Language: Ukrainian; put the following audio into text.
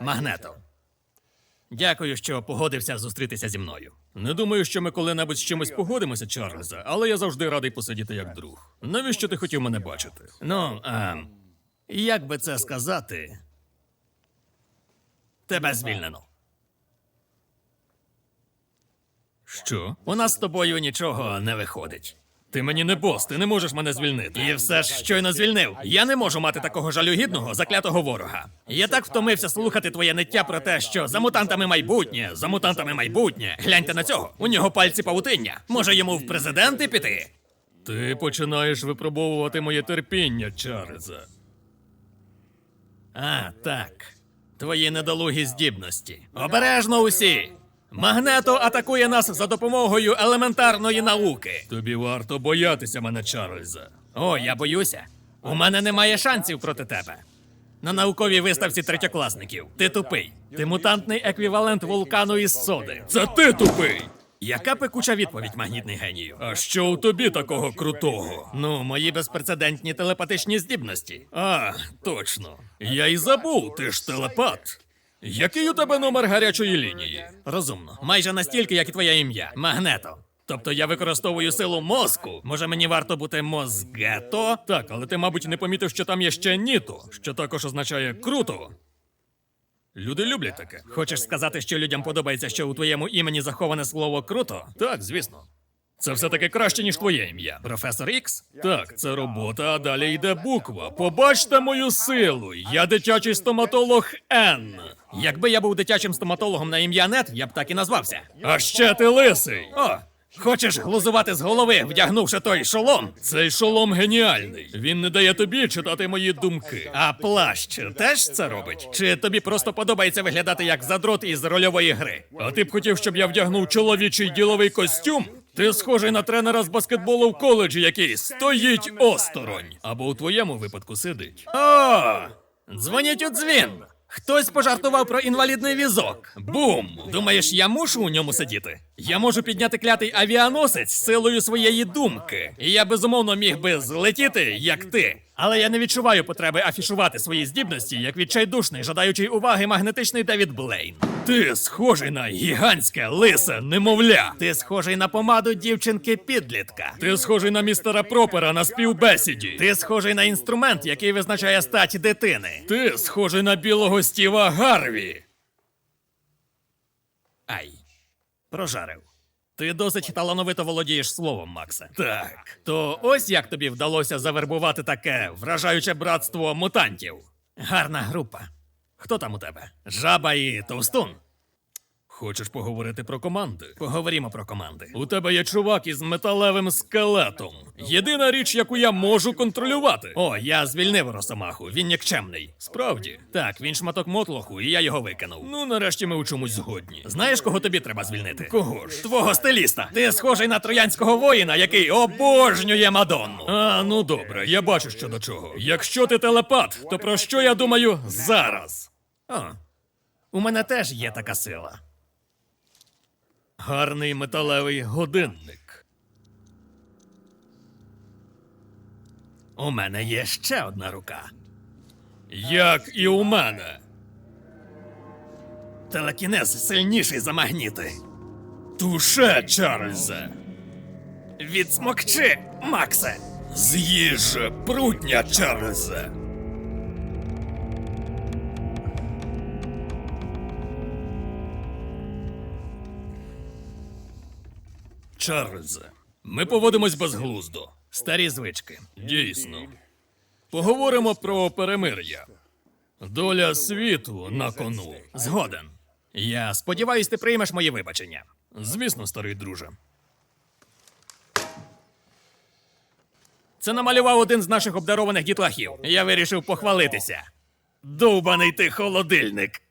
Магнето. Дякую, що погодився зустрітися зі мною. Не думаю, що ми коли-небудь з чимось погодимося, Чарльзе, але я завжди радий посидіти як друг. Навіщо ти хотів мене бачити? Ну, ем, як би це сказати? Тебе звільнено. Що? У нас з тобою нічого не виходить. Ти мені не бос, ти не можеш мене звільнити. І все ж щойно звільнив. Я не можу мати такого жалюгідного, заклятого ворога. Я так втомився слухати твоє ниття про те, що за мутантами майбутнє, за мутантами майбутнє. Гляньте на цього. У нього пальці павутиння. Може йому в президенти піти? Ти починаєш випробовувати моє терпіння, Чарльзе. А, так. Твої недолугі здібності. Обережно усі! Магнето атакує нас за допомогою елементарної науки. Тобі варто боятися мене, Чарльзе. О, я боюся. У мене немає шансів проти тебе. На науковій виставці третьокласників. Ти тупий. Ти мутантний еквівалент вулкану із соди. Це ти тупий! Яка пекуча відповідь, магнітний генію? А що у тобі такого крутого? Ну, мої безпрецедентні телепатичні здібності. А, точно. Я й забув, ти ж телепат. Який у тебе номер гарячої лінії? Розумно. Майже настільки, як і твоє ім'я. Магнето. Тобто я використовую силу мозку. Може, мені варто бути мозгето? Так, але ти, мабуть, не помітив, що там є ще ніто, що також означає круто. Люди люблять таке. Хочеш сказати, що людям подобається, що у твоєму імені заховане слово круто? Так, звісно. Це все-таки краще, ніж твоє ім'я. Професор Ікс? Так, це робота, а далі йде буква. Побачте мою силу. Я дитячий стоматолог Н. Якби я був дитячим стоматологом на ім'я Нет, я б так і назвався. А ще ти лисий. О, хочеш глузувати з голови, вдягнувши той шолом? Цей шолом геніальний. Він не дає тобі читати мої думки. А плащ теж це робить? Чи тобі просто подобається виглядати як задрот із рольової гри? А ти б хотів, щоб я вдягнув чоловічий діловий костюм? Ти схожий на тренера з баскетболу в коледжі, який стоїть осторонь. Або у твоєму випадку сидить. О! Дзвонять у дзвін. Хтось пожартував про інвалідний візок. Бум! Думаєш, я мушу у ньому сидіти? Я можу підняти клятий авіаносець силою своєї думки. І я безумовно міг би злетіти, як ти. Але я не відчуваю потреби афішувати свої здібності, як відчайдушний, жадаючий уваги магнетичний Девід Блейн. Ти схожий на гігантське лисе немовля. Ти схожий на помаду дівчинки підлітка. Ти схожий на містера Пропера на співбесіді. Ти схожий на інструмент, який визначає стать дитини. Ти схожий на білого Стіва Гарві. Ай. Прожарив. Ти досить талановито володієш словом, Макса. Так. То ось як тобі вдалося завербувати таке вражаюче братство мутантів. Гарна група. Хто там у тебе? Жаба і Товстун? Хочеш поговорити про команди? Поговоримо про команди. У тебе є чувак із металевим скелетом. Єдина річ, яку я можу контролювати. О, я звільнив Росомаху. Він нікчемний. Справді. Так, він шматок мотлоху, і я його викинув. Ну, нарешті ми у чомусь згодні. Знаєш, кого тобі треба звільнити? Кого ж? Твого стиліста. Ти схожий на троянського воїна, який обожнює Мадонну. А, ну добре, я бачу, що до чого. Якщо ти телепат, то про що я думаю зараз? О, у мене теж є така сила. Гарний металевий годинник. У мене є ще одна рука. Як і у мене. Телекінез сильніший за магніти. Туше, Чарльзе. Відсмокчи, Максе. З'їж прутня, Чарльзе. Чарльзе, ми поводимось безглуздо. Старі звички. Дійсно. Поговоримо про перемир'я. Доля світу на кону. Згоден. Я сподіваюсь, ти приймеш мої вибачення. Звісно, старий друже. Це намалював один з наших обдарованих дітлахів. Я вирішив похвалитися. Довбаний ти холодильник.